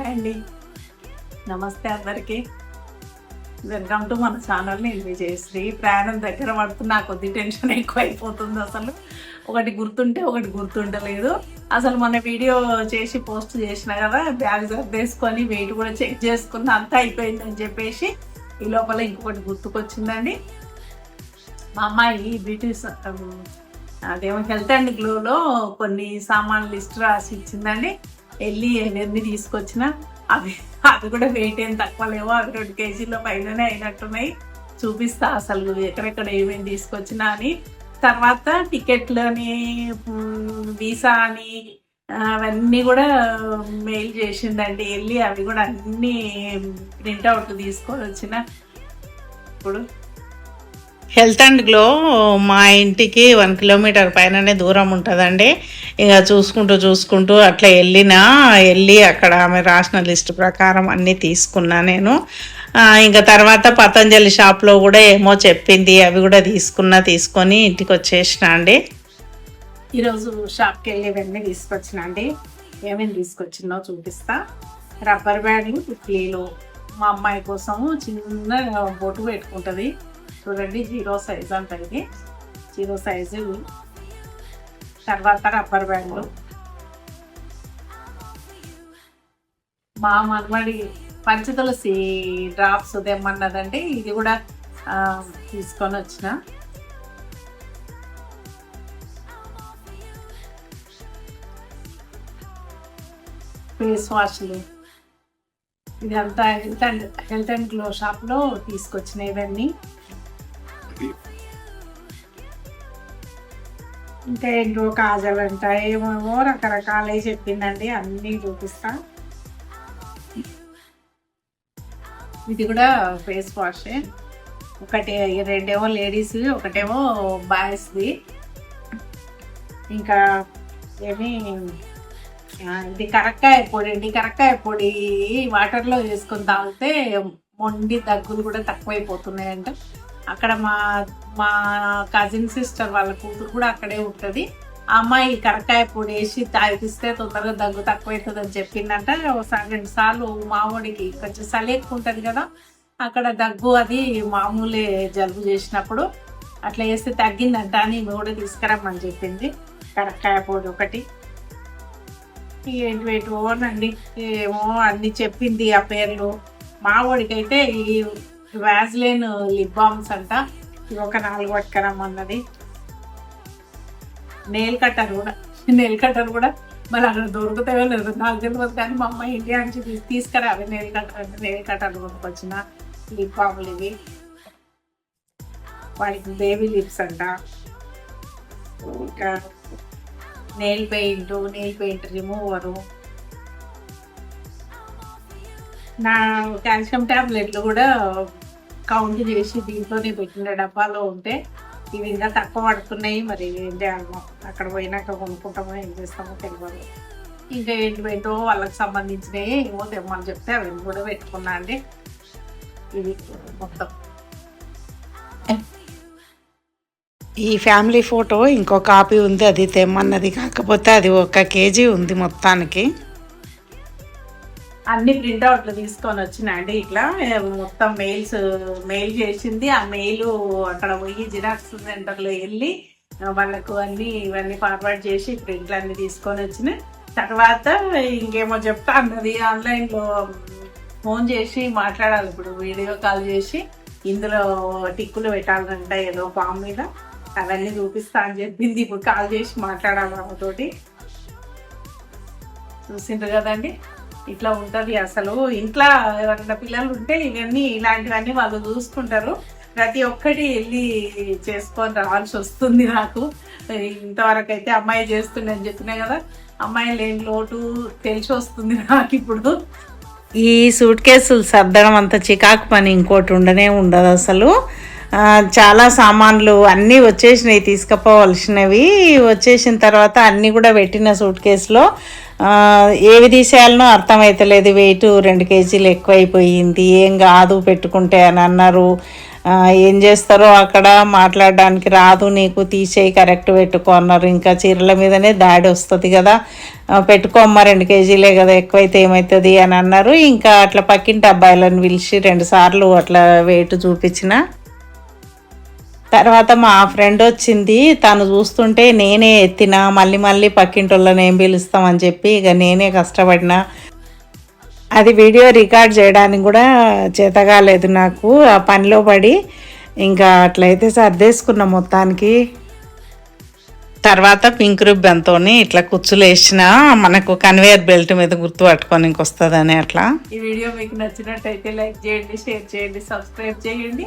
అండి. నమస్తే అందరికీ. వెల్కమ్ టు మన ఛానల్ నేను విజయశ్రీ ప్రయాణం దగ్గర పడుతున్న కొద్ది టెన్షన్ ఎక్కువ అయిపోతుంది అసలు. ఒకటి గుర్తుంటే ఒకటి గుర్తుండలేదు. అసలు మన వీడియో చేసి పోస్ట్ చేసిన కదా బ్యాగ్ సర్దేసుకొని వెయిట్ కూడా చెక్ చేసుకున్న అంతా అయిపోయిందని చెప్పేసి ఈ లోపల ఇంకొకటి గుర్తుకొచ్చిందండి. మా అమ్మాయి బ్రిటిష్ అదేమో హెల్త్ అండ్ గ్లోలో కొన్ని సామాన్లు లిస్ట్ రాసి ఇచ్చిందండి. వెళ్ళి అవన్నీ తీసుకొచ్చిన అవి అవి కూడా వెయిట్ ఏం తక్కువ లేవో. అవి రెండు కేజీల పైననే అయినట్టున్నాయి. చూపిస్తా అసలు ఎక్కడెక్కడ ఏమేమి తీసుకొచ్చినా అని. తర్వాత టికెట్లు అని వీసా అని అవన్నీ కూడా మెయిల్ చేసిందండి వెళ్ళి అవి కూడా అన్నీ ప్రింట్అవుట్ తీసుకొని వచ్చిన. ఇప్పుడు హెల్త్ అండ్ గ్లో మా ఇంటికి వన్ కిలోమీటర్ పైననే దూరం ఉంటుందండి. ఇక చూసుకుంటూ చూసుకుంటూ అట్లా వెళ్ళినా వెళ్ళి అక్కడ ఆమె రాసిన లిస్ట్ ప్రకారం అన్నీ తీసుకున్నా నేను. ఇంకా తర్వాత పతంజలి షాప్లో కూడా ఏమో చెప్పింది అవి కూడా తీసుకున్నా తీసుకొని ఇంటికి వచ్చేసిన అండి. ఈరోజు షాప్కి వెళ్ళి ఇవన్నీ తీసుకొచ్చిన అండి. ఏమేమి తీసుకొచ్చిందో చూపిస్తా. రబ్బర్ బ్యాండ్ టిక్లీలు మా అమ్మాయి కోసం చిన్న బొట్టు పెట్టుకుంటుంది. చూడండి జీరో సైజ్ అంట ఇది. జీరో సైజు తర్వాత రబ్బర్ బ్యాండ్లు మా మనమడి పంచతులసి డ్రాప్స్ తెమ్మన్నదండి. ఇది కూడా తీసుకొని వచ్చిన. ఫేస్ వాష్లు ఇదంతా health and health and glow షాప్లో తీసుకొచ్చిన ఇవన్నీ. ఇంకా ఏంటో కాజల్ అంట ఏమేమో రకరకాలే చెప్పిందండి అన్నీ చూపిస్తా. ఇది కూడా ఫేస్ వాషే. ఒకటి రెండేమో లేడీస్ ఒకటేమో బాయ్స్ది. ఇంకా ఏమి ఇది కరక్కాయ పొడి అండి కరక్కాయ పొడి వాటర్లో వేసుకొని తాగితే మొండి దగ్గులు కూడా తక్కువైపోతున్నాయంట. అక్కడ మా మా కజిన్ సిస్టర్ వాళ్ళ కూతురు కూడా అక్కడే ఉంటుంది. అమ్మాయి కరకాయ పొడి వేసి తాగిస్తే తొందరగా దగ్గు తక్కువవుతుంది అని చెప్పిందంట. ఒకసారి రెండు సార్లు మామూడికి కొంచెం చలి ఎక్కువ ఉంటుంది కదా అక్కడ దగ్గు అది మామూలే జలుబు చేసినప్పుడు అట్లా వేస్తే తగ్గిందంట అని కూడా తీసుకురమ్మని చెప్పింది. కరక్కాయ పొడి ఒకటి. ఏంటి ఏంటోనండి ఏమో అన్ని చెప్పింది ఆ పేర్లు. మావోడికైతే ఈ వ్యాజ్లైన్ లిప్ బామ్స్ అంట. ఇవి ఒక నాలుగు పట్టుకురమ్మన్నది నెయిల్ కట్టర్ కూడా. నెయిల్ కట్టర్ కూడా మరి అక్కడ దొరుకుతాయో లేదు నాకు తెలియదు. కానీ మా అమ్మ ఇండియా నుంచి తీసుకురా తీసుకురావి నెయిల్ కట్టర్ అంటే నెయిల్ కట్టర్ కొనుక్కొచ్చిన లిప్ బామ్లు ఇవి. వాడికి బేబీ లిప్స్ అంట. ఇంకా nail paint nail paint remover నా కాల్షియం ట్యాబ్లెట్లు కూడా కౌంట్ చేసి దీంట్లోనే పెట్టిన డబ్బాలో ఉంటే ఇవి ఇంకా తక్కువ పడుతున్నాయి. మరి ఏం చేయాలమో అక్కడ పోయినాక కొనుక్కుంటామో ఏం చేస్తామో తెలియదు ఇంకా ఏంటి ఏంటో వాళ్ళకి సంబంధించినవి ఏమో తెమ్మని చెప్తే అవి కూడా పెట్టుకున్నా అండి. ఇది మొత్తం. ఈ ఫ్యామిలీ ఫోటో ఇంకో కాపీ ఉంది అది తెమ్మన్నది. కాకపోతే అది ఒక కేజీ ఉంది మొత్తానికి. అన్ని ప్రింట్అవుట్లు తీసుకొని వచ్చినండి ఇట్లా. మొత్తం మెయిల్స్ మెయిల్ చేసింది. ఆ మెయిల్ అక్కడ పోయి జిరాక్స్ సెంటర్లో వెళ్ళి వాళ్ళకు అన్ని ఇవన్నీ ఫార్వర్డ్ చేసి ప్రింట్లు అన్ని తీసుకొని వచ్చిన. తర్వాత ఇంకేమో చెప్తా అన్నది. ఆన్లైన్లో ఫోన్ చేసి మాట్లాడాలి ఇప్పుడు వీడియో కాల్ చేసి. ఇందులో టిక్కులు పెట్టాలంట ఏదో ఫామ్ మీద. అవన్నీ చూపిస్తా అని చెప్పింది. ఇప్పుడు కాల్ చేసి మాట్లాడాలి ఆమెతోటి. చూసిండ్రు కదండి? ఇట్లా ఉంటుంది అసలు. ఇంట్లో ఎవరైనా పిల్లలు ఉంటే ఇవన్నీ ఇలాంటివన్నీ వాళ్ళు చూసుకుంటారు. ప్రతి ఒక్కటి వెళ్ళి చేసుకొని రావాల్సి వస్తుంది నాకు. ఇంతవరకు అయితే అమ్మాయి చేస్తుందని చెప్పినా కదా అమ్మాయి లేని లోటు తెలిసి వస్తుంది నాకు ఇప్పుడు. ఈ సూట్ కేసులు సర్దడం అంత చికాకు పని ఇంకోటి ఉండనే ఉండదు అసలు. చాలా సామాన్లు అన్నీ వచ్చేసినాయి తీసుకుపోవలసినవి. వచ్చేసిన తర్వాత అన్నీ కూడా పెట్టిన సూట్ కేసులో. ఏవి తీసేయాలనో అర్థమైతలేదు. వెయిట్ రెండు కేజీలు ఎక్కువైపోయింది. ఏం కాదు పెట్టుకుంటే అని అన్నారు. ఏం చేస్తారో అక్కడ మాట్లాడడానికి రాదు. నీకు తీసేయి కరెక్ట్ పెట్టుకో అన్నారు. ఇంకా చీరల మీదనే దాడి వస్తుంది కదా. ఆ, పెట్టుకోమ్మ రెండు కేజీలే కదా ఎక్కువైతే ఏమవుతుంది అని అన్నారు. ఇంకా అట్లా పక్కింటి అబ్బాయిలను పిలిచి రెండు సార్లు అట్లా వెయిట్ చూపించిన. తర్వాత మా ఫ్రెండ్ వచ్చింది తను చూస్తుంటే నేనే ఎత్తిన మళ్ళీ మళ్ళీ పక్కింటోళ్ళని ఏం పిలుస్తామని చెప్పి ఇక నేనే కష్టపడిన. అది వీడియో రికార్డ్ చేయడానికి కూడా చేత కాలేదు నాకు ఆ పనిలో పడి ఇంకా అట్లయితే సర్దేసుకున్న మొత్తానికి. తర్వాత పింక్ రిబ్బన్తో ఇట్లా కుచ్చులు వేసిన మనకు కన్వేయర్ బెల్ట్ మీద గుర్తు పట్టుకోనికి అని అట్లా. ఈ వీడియో మీకు నచ్చినట్టయితే లైక్ చేయండి షేర్ చేయండి సబ్స్క్రైబ్ చేయండి.